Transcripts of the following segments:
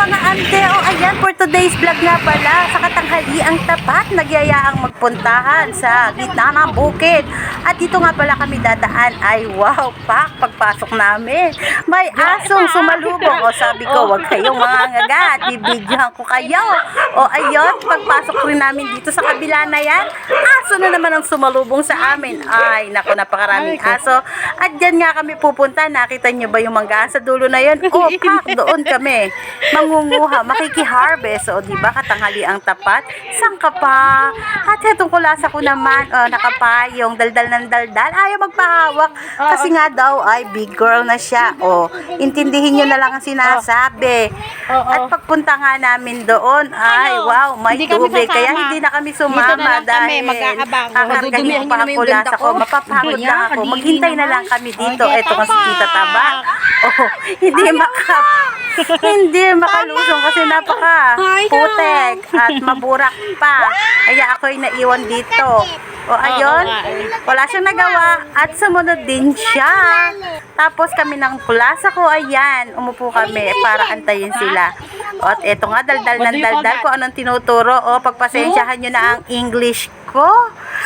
mga ante. O ayan, for today's vlog nga pala, sa katanghaliang tapat, nagyayaang magpuntahan sa gitna ng bukid. At dito nga pala kami dadaan ay wow, pak, pagpasok namin. May asong sumalubong. O sabi ko, wag kayong mga ngagat, bibigyan ko kayo. O ayun, pagpasok rin namin dito sa kabila na yan, aso na naman ang sumalubong sa amin. Ay, naku, napakaraming aso. At dyan nga kami pupunta. Nakita niyo ba yung mangga sa dulo na yun? O, pak, doon kami. Mangunguha, makikiharvest. O, di ba, katanghali ang tapat. Saan ka pa? At etong kulasa ko naman, o, nakapayong, daldal ng daldal. Ayaw magpahawak. Kasi nga daw, ay, big girl na siya. O, intindihin niyo na lang ang sinasabi. At pagpunta nga namin doon, ay, Ano? wow, may tubig. Kaya hindi na kami sumama na dahil kakargahin Dudumihan pa ang kulasa ko. Mapapagod lang ako. Maghintay na lang kami dito. Okay, Ito kasi tita Taba. Oh, hindi makap hindi makalusong kasi napaka putek at maburak pa. Kaya ako ay naiwan dito. O ayun, wala siyang nagawa at sumunod din siya. Tapos kami ng kulasa ko, ayan, umupo kami para antayin sila. O, at eto nga, daldal ng daldal kung anong tinuturo. O, pagpasensyahan nyo na ang English ko.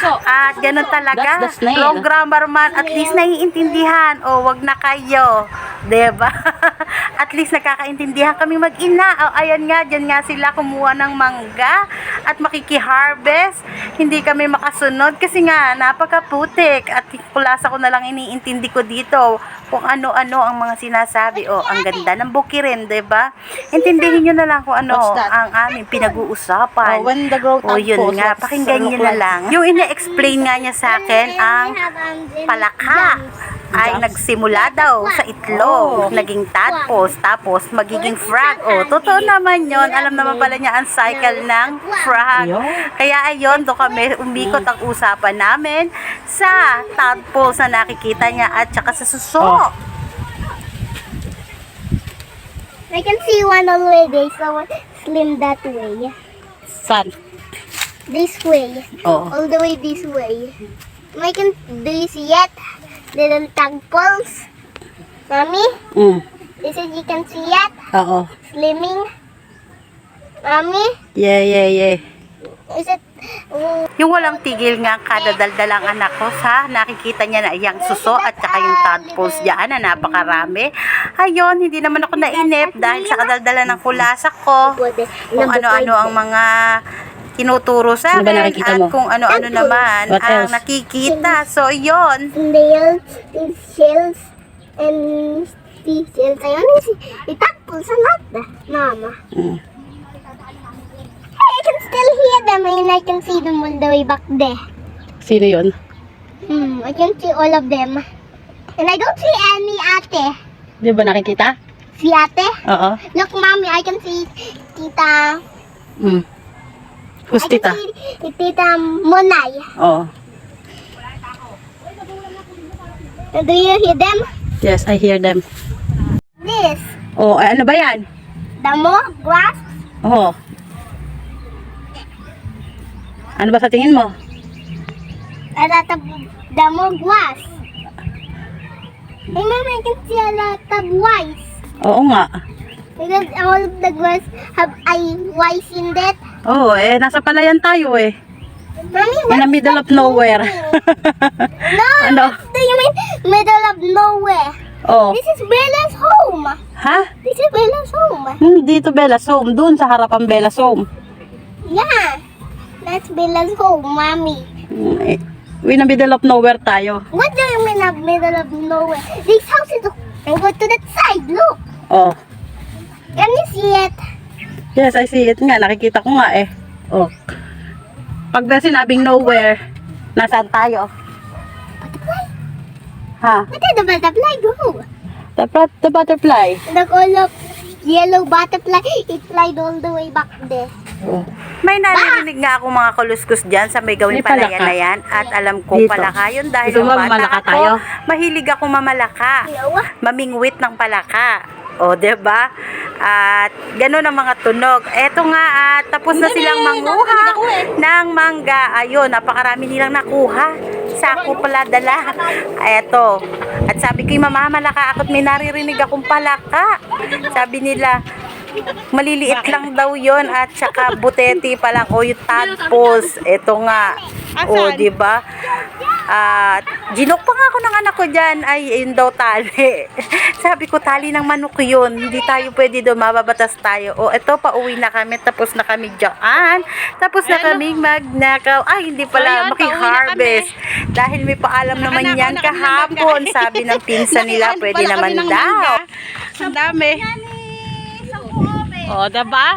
So, At ganun talaga. That's the snail. Long grammar man, at least naiintindihan. O, wag na kayo. 'Di ba? at least nakakaintindihan kami mag-ina. O, ayan nga, dyan nga sila kumuha ng mangga at makikiharvest. Hindi kami makasunod kasi nga, napakaputik. At kulasa ko na lang iniintindi ko dito kung ano-ano ang mga sinasabi. O, ang ganda ng bukirin, ba? Intindihin nyo na lang kung ano ang aming pinag-uusapan. Oh, when the growth O, yun nga, pakinggan nyo na lang. Yung ina-explain nga niya sa akin, ang palaka ay nagsimula daw sa itlog, Oh. naging tadpoles, tapos magiging frog. O, totoo naman yon Alam naman pala niya ang cycle ng frog. Kaya ayun, doon kami umikot ang usapan namin sa tadpoles na nakikita niya at saka sa suso. Oh. I can see one already, so slim that way. San? This way. Oo. All the way this way. I can do you see it? Little tadpoles. Mommy, Mm. this is you can see it? Oo. Slimming. Mommy, Yeah, yeah, yeah. is it? Oh, Yung walang tigil nga kadadaldalang anak ko sa nakikita niya na yung suso at saka yung tadpoles diyan na napakarami. Ayun, hindi naman ako nainip dahil sa kadaldalan ng kulasa ko. Kung ano-ano ang mga tinuturo sa Ano akin nakikita at mo? kung ano-ano naman What ang else? nakikita. So, yun. Nails, shells, and seashells. Ayun, are not the mama. Mm. Hey, I can still hear them and I can see them all the way back there. Sino yun? Hmm, I can see all of them. And I don't see any ate. Di ba nakikita? See ate? Oo. Look, mommy, I can see tita. Mm. Who's tita? tita Monay. Oo. Do you hear them? Yes, I hear them. This. Oh, ano ba yan? Damo, grass. Oo. Ano ba sa tingin mo? A lot of damo, grass. Hey, mommy, I can see a lot of whites. Oo nga. Because all of the grass have I whites in that. Oo, eh, nasa palayan tayo eh. Mommy, In the middle of nowhere. No, Ano? do you mean middle of nowhere? oh. This is Bella's home. Ha? This is Bella's home. Hmm, dito Bella's home. Doon sa harapan Bella's home. Yeah, that's Bella's home, mommy. Hmm, eh, in the middle of nowhere tayo. What do you mean of middle of nowhere? This house is. And go to that side. Look. Oh. Can you see it? Yes, I see it nga. Nakikita ko nga eh. Oh. Pag ba sinabing nowhere, nasaan tayo? Butterfly. Ha? Look at the butterfly go. The, but- the butterfly. All of yellow butterfly. It flied all the way back there. Oh. May naririnig nga ako mga kaluskus dyan sa may palaka. palayan na yan. At alam kong Dito. palaka yun dahil Gusto nung bata ako, tayo? mahilig ako mamalaka. Yawa. Mamingwit ng palaka. O, 'di ba? At gano'n ang mga tunog. Eto nga, at tapos na silang manguha ng mangga. Ayun, napakarami nilang nakuha. Sako pala dala. Eto. At sabi ko, mama, malaka ako't may naririnig akong palaka. Sabi nila, Maliliit lang daw yon at saka buteti pa lang. O yung tadpoles. Ito nga. O, Asan? di ba? At ginok pa nga ako ng anak ko dyan. Ay, yun daw tali. Sabi ko, tali ng manok yun. Hindi tayo pwede doon. Mababatas tayo. O, eto, pauwi na kami. Tapos na kami dyan. Tapos na Ano? kaming magnakaw. Ay, hindi So, pala. yun, Maki-harvest. Dahil may paalam naman Nakanakaw yan na kami ng kahapon. mangga. Sabi ng pinsan nila, pwede pala naman kami daw. Ang dami. O, diba?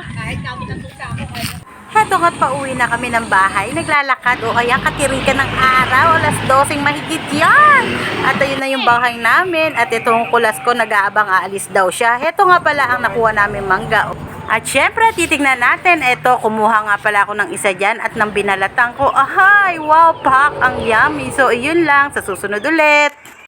Heto nga't pauwi na kami ng bahay, naglalakad o kaya katiring ka ng araw, alas 12 mahigit yan. At ayun na yung bahay namin at itong kulas ko nag-aabang aalis daw siya. Heto nga pala ang nakuha namin mangga. At syempre, titignan natin. Ito, kumuha nga pala ako ng isa dyan at nang binalatan ko. Ahay, wow, pak, ang yummy. So, iyon lang. Sa susunod ulit.